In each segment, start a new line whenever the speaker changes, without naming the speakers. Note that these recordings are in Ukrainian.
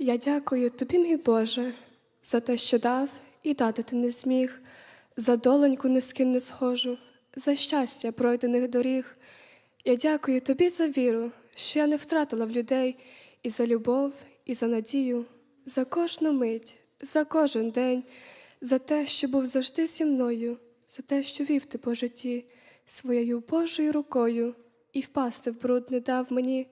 Я дякую тобі, мій Боже, за те, що дав і дати ти не зміг, за доленьку ні з ким не схожу, за щастя пройдених доріг. Я дякую тобі за віру, що я не втратила в людей, і за любов, і за надію, за кожну мить, за кожен день, за те, що був завжди зі мною, за те, що вів ти по житті своєю Божою рукою і впасти в бруд не дав мені.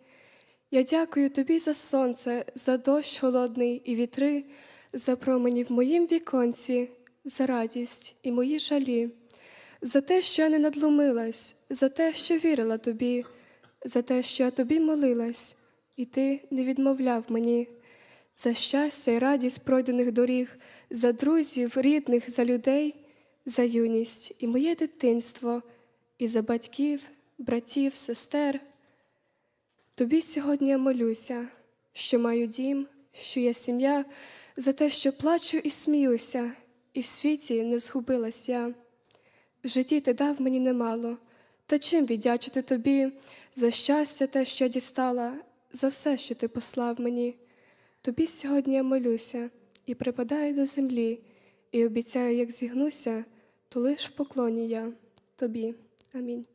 Я дякую тобі за сонце, за дощ холодний і вітри, за промені в моїм віконці, за радість і мої жалі, за те, що я не надломилась, за те, що вірила тобі, за те, що я тобі молилась, і ти не відмовляв мені, за щастя і радість пройдених доріг, за друзів, рідних, за людей, за юність і моє дитинство, і за батьків, братів, сестер. Тобі сьогодні я молюся, що маю дім, що є сім'я, за те, що плачу і сміюся, і в світі не згубилась я. В житті ти дав мені немало, та чим віддячити тобі за щастя, те, що я дістала, за все, що ти послав мені. Тобі сьогодні я молюся і припадаю до землі, і обіцяю, як зігнуся, то лиш в поклоні я тобі. Амінь.